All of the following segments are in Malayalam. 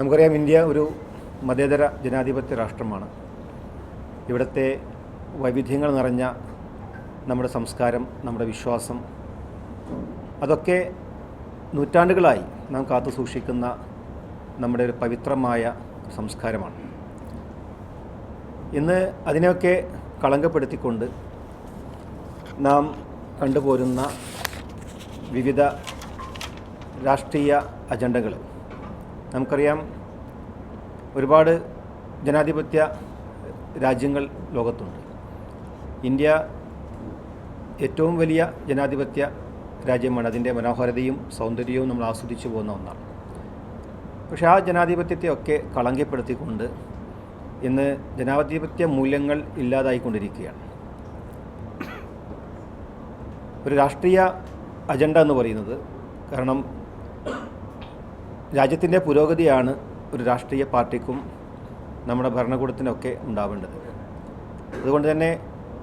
നമുക്കറിയാം ഇന്ത്യ ഒരു മതേതര ജനാധിപത്യ രാഷ്ട്രമാണ്. ഇവിടുത്തെ വൈവിധ്യങ്ങൾ നിറഞ്ഞ നമ്മുടെ സംസ്കാരം നമ്മുടെ വിശ്വാസം അതൊക്കെ നൂറ്റാണ്ടുകളായി നാം കാത്തു സൂക്ഷിക്കുന്ന നമ്മുടെ ഒരു പവിത്രമായ സംസ്കാരമാണ്. ഇന്ന് അതിനെയൊക്കെ കളങ്കപ്പെടുത്തിക്കൊണ്ട് നാം കണ്ടുപോരുന്ന വിവിധ രാഷ്ട്രീയ അജണ്ടകൾ നമുക്കറിയാം ഒരുപാട് ജനാധിപത്യ രാജ്യങ്ങൾ ലോകത്തുണ്ട്. ഇന്ത്യ ഏറ്റവും വലിയ ജനാധിപത്യ രാജ്യമാണ്. അതിന്റെ മനോഹരതയും സൗന്ദര്യവും നമ്മൾ ആസ്വദിച്ചു പോകുന്ന ഒന്നാണ്. പക്ഷേ ആ ജനാധിപത്യത്തെയൊക്കെ കളങ്കപ്പെടുത്തിക്കൊണ്ട് ഇന്ന് ജനാധിപത്യ മൂല്യങ്ങൾ ഇല്ലാതായിക്കൊണ്ടിരിക്കുകയാണ്. ഒരു രാഷ്ട്രീയ അജണ്ട എന്ന് പറയുന്നത് കാരണം രാജ്യത്തിന്റെ പുരോഗതിയാണ് ഒരു രാഷ്ട്രീയ പാർട്ടിക്കും നമ്മുടെ ഭരണകൂടത്തിനൊക്കെ ഉണ്ടാവേണ്ടത്. അതുകൊണ്ട് തന്നെ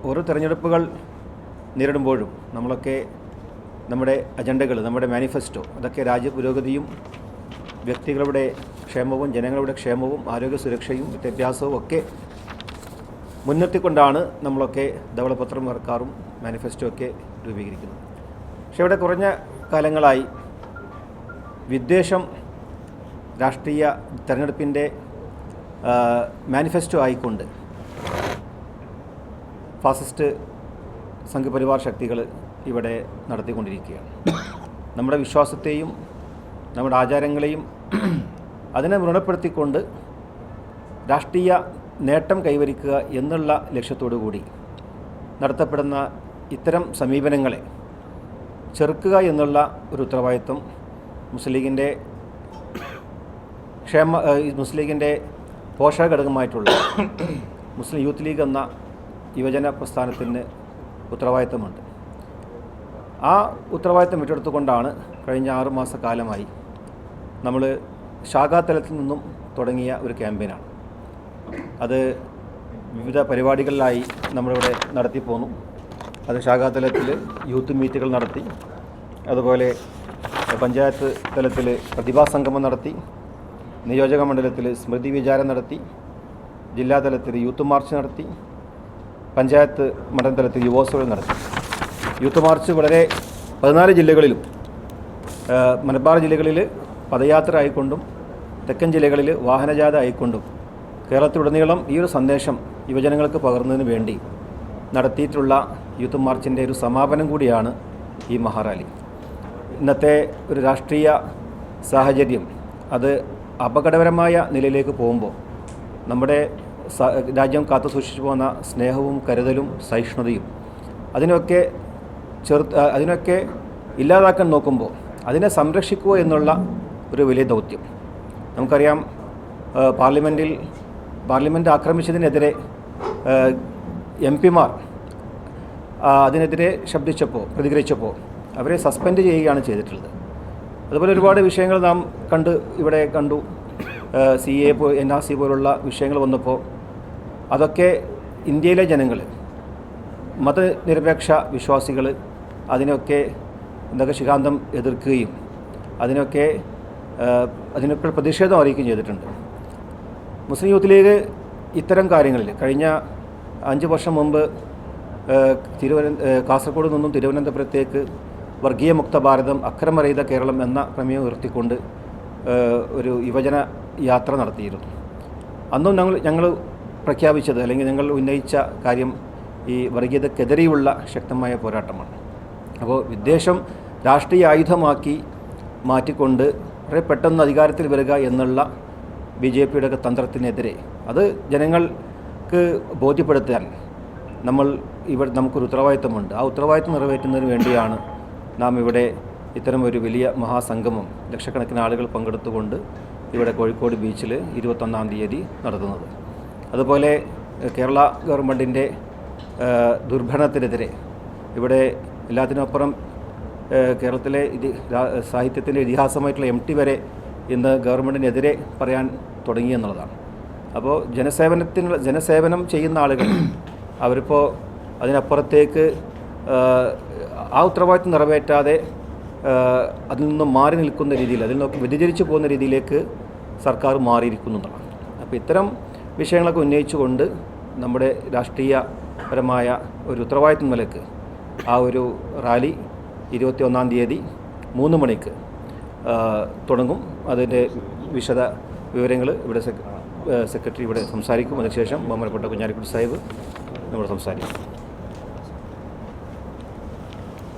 ഓരോ തിരഞ്ഞെടുപ്പുകൾ നേരിടുമ്പോഴും നമ്മളൊക്കെ നമ്മുടെ അജണ്ടകൾ നമ്മുടെ മാനിഫെസ്റ്റോ അതൊക്കെ രാജ്യ പുരോഗതിയും വ്യക്തികളുടെ ക്ഷേമവും ജനങ്ങളുടെ ക്ഷേമവും ആരോഗ്യ സുരക്ഷയും വിദ്യാഭ്യാസവും ഒക്കെ മുൻനിർത്തിക്കൊണ്ടാണ് നമ്മളൊക്കെ ധവളപത്രം ഇറക്കാറും മാനിഫെസ്റ്റോ ഒക്കെ രൂപീകരിക്കുന്നത്. പക്ഷേ ഇവിടെ കുറഞ്ഞ കാലങ്ങളായി വിദ്വേഷം രാഷ്ട്രീയ തെരഞ്ഞെടുപ്പിന്റെ മാനിഫെസ്റ്റോ ആയിക്കൊണ്ട് ഫാസിസ്റ്റ് സംഘപരിവാർ ശക്തികൾ ഇവിടെ നടത്തിക്കൊണ്ടിരിക്കുകയാണ്. നമ്മുടെ വിശ്വാസത്തെയും നമ്മുടെ ആചാരങ്ങളെയും അതിനെ വ്രണപ്പെടുത്തിക്കൊണ്ട് രാഷ്ട്രീയ നേട്ടം കൈവരിക്കുക എന്നുള്ള ലക്ഷ്യത്തോടു കൂടി നടത്തപ്പെടുന്ന ഇത്തരം സമീപനങ്ങളെ ചെറുക്കുക എന്നുള്ള ഒരു ഉത്തരവാദിത്വം മുസ്ലിം ലീഗിന്റെ ക്ഷേമ മുസ്ലിം ലീഗിന്റെ പോഷക ഘടകമായിട്ടുള്ള മുസ്ലിം യൂത്ത് ലീഗ് എന്ന യുവജന പ്രസ്ഥാനത്തിന് ഉത്തരവാദിത്തമുണ്ട്. ആ ഉത്തരവാദിത്തം ഏറ്റെടുത്തുകൊണ്ടാണ് കഴിഞ്ഞ ആറുമാസ മാസക്കാലമായി നമ്മൾ ശാഖാതലത്തിൽ നിന്നും തുടങ്ങിയ ഒരു ക്യാമ്പയിനാണ്. അത് വിവിധ പരിപാടികളിലായി നമ്മളിവിടെ നടത്തി പോന്നു. അത് ശാഖാതലത്തിൽ യൂത്ത് മീറ്റുകൾ നടത്തി. അതുപോലെ പഞ്ചായത്ത് തലത്തിൽ പ്രതിഭാസംഗമം നടത്തി. നിയോജക മണ്ഡലത്തിൽ സ്മൃതി വിചാരം നടത്തി ജില്ലാതലത്തിൽ യൂത്ത് മാർച്ച് നടത്തി പഞ്ചായത്ത് മണ്ഡലം തലത്തിൽ യുവോത്സവം നടത്തി. യൂത്ത് മാർച്ച് വളരെ പതിനാല് ജില്ലകളിലും മലബാർ ജില്ലകളിൽ പദയാത്ര ആയിക്കൊണ്ടും തെക്കൻ ജില്ലകളിൽ വാഹനജാഥ ആയിക്കൊണ്ടും കേരളത്തിലുടനീളം ഈ ഒരു സന്ദേശം യുവജനങ്ങൾക്ക് പകർന്നതിന് വേണ്ടി നടത്തിയിട്ടുള്ള യൂത്ത് മാർച്ചിന്റെ ഒരു സമാപനം കൂടിയാണ് ഈ മഹാറാലി. ഇന്നത്തെ ഒരു രാഷ്ട്രീയ സാഹചര്യം അത് അപകടകരമായ നിലയിലേക്ക് പോകുമ്പോൾ നമ്മുടെ രാജ്യം കാത്തു സൂക്ഷിച്ചു പോകുന്ന സ്നേഹവും കരുതലും സഹിഷ്ണുതയും അതിനൊക്കെ ചെറു അതിനൊക്കെ ഇല്ലാതാക്കാൻ നോക്കുമ്പോൾ അതിനെ സംരക്ഷിക്കുക എന്നുള്ള ഒരു വലിയ ദൗത്യം. നമുക്കറിയാം പാർലമെന്റിൽ പാർലമെന്റ് ആക്രമിച്ചതിനെതിരെ എം പിമാർ അതിനെതിരെ ശബ്ദിച്ചപ്പോൾ പ്രതികരിച്ചപ്പോൾ അവരെ സസ്പെൻഡ് ചെയ്യുകയാണ് ചെയ്തിട്ടുള്ളത്. അതുപോലെ ഒരുപാട് വിഷയങ്ങൾ നാം കണ്ട് ഇവിടെ കണ്ടു. C A N R C പോലുള്ള വിഷയങ്ങൾ വന്നപ്പോൾ അതൊക്കെ ഇന്ത്യയിലെ ജനങ്ങൾ മതനിരപേക്ഷ വിശ്വാസികൾ അതിനൊക്കെ എന്തൊക്കെ ശിഖാന്തം എതിർക്കുകയും അതിനൊക്കെ അതിനൊക്കെ പ്രതിഷേധം അറിയിക്കുകയും ചെയ്തിട്ടുണ്ട്. മുസ്ലിം യൂത്ത് ലീഗ് ഇത്തരം കാര്യങ്ങളിൽ കഴിഞ്ഞ അഞ്ച് വർഷം മുമ്പ് തിരുവനന്ത കാസർഗോഡ് നിന്നും തിരുവനന്തപുരത്തേക്ക് വർഗീയ മുക്ത ഭാരതം അക്രമരഹിത കേരളം എന്ന പ്രമേയം ഉയർത്തിക്കൊണ്ട് ഒരു യുവജന യാത്ര നടത്തിയിരുന്നു. അന്നും ഞങ്ങൾ ഞങ്ങൾ പ്രഖ്യാപിച്ചത് അല്ലെങ്കിൽ ഞങ്ങൾ ഉന്നയിച്ച കാര്യം ഈ വർഗീയതക്കെതിരെയുള്ള ശക്തമായ പോരാട്ടമാണ്. അപ്പോൾ വിദ്വേഷം രാഷ്ട്രീയ ആയുധമാക്കി മാറ്റിക്കൊണ്ട് വളരെ പെട്ടെന്ന് അധികാരത്തിൽ വരിക എന്നുള്ള ബി ജെ പിയുടെ തന്ത്രത്തിനെതിരെ അത് ജനങ്ങൾക്ക് ബോധ്യപ്പെടുത്താൻ നമ്മൾ ഇവിടെ നമുക്കൊരു ഉത്തരവാദിത്തമുണ്ട് ആ ഉത്തരവാദിത്തം നിറവേറ്റുന്നതിന് വേണ്ടിയാണ് നാം ഇവിടെ ഇത്തരം ഒരു വലിയ മഹാസംഗമം ലക്ഷക്കണക്കിന് ആളുകൾ പങ്കെടുത്തുകൊണ്ട് ഇവിടെ കോഴിക്കോട് ബീച്ചിൽ ഇരുപത്തൊന്നാം തീയതി നടത്തുന്നത്. അതുപോലെ കേരള ഗവൺമെന്റിന്റെ ദുർഭരണത്തിനെതിരെ ഇവിടെ എല്ലാത്തിനപ്പുറം കേരളത്തിലെ ഇതി സാഹിത്യത്തിന്റെ ഇതിഹാസമായിട്ടുള്ള എം ടി വരെ ഇന്ന് ഗവൺമെന്റിനെതിരെ പറയാൻ തുടങ്ങി എന്നുള്ളതാണ്. അപ്പോൾ ജനസേവനത്തിന് ജനസേവനം ചെയ്യുന്ന ആളുകൾ അവരിപ്പോൾ അതിനപ്പുറത്തേക്ക് ആ ഉത്തരവാദിത്വം നിറവേറ്റാതെ അതിൽ നിന്നും മാറി നിൽക്കുന്ന രീതിയിൽ അതിൽ നിന്നൊക്കെ വ്യതിചരിച്ചു പോകുന്ന രീതിയിലേക്ക് സർക്കാർ മാറിയിരിക്കുന്നു എന്നുള്ളതാണ്. അപ്പോൾ ഇത്തരം വിഷയങ്ങളൊക്കെ ഉന്നയിച്ചുകൊണ്ട് നമ്മുടെ രാഷ്ട്രീയപരമായ ഒരു ഉത്തരവാദിത്വം നിലയ്ക്ക് ആ ഒരു റാലി ഇരുപത്തി ഒന്നാം തീയതി മൂന്ന് മണിക്ക് തുടങ്ങും. അതിന്റെ വിശദ വിവരങ്ങൾ ഇവിടെ സെക്രട്ടറി ഇവിടെ സംസാരിക്കും. അതിനുശേഷം ബഹുമാനപ്പെട്ട കുഞ്ഞാലിക്കുട്ടി സാഹിബ് നമ്മൾ സംസാരിക്കും.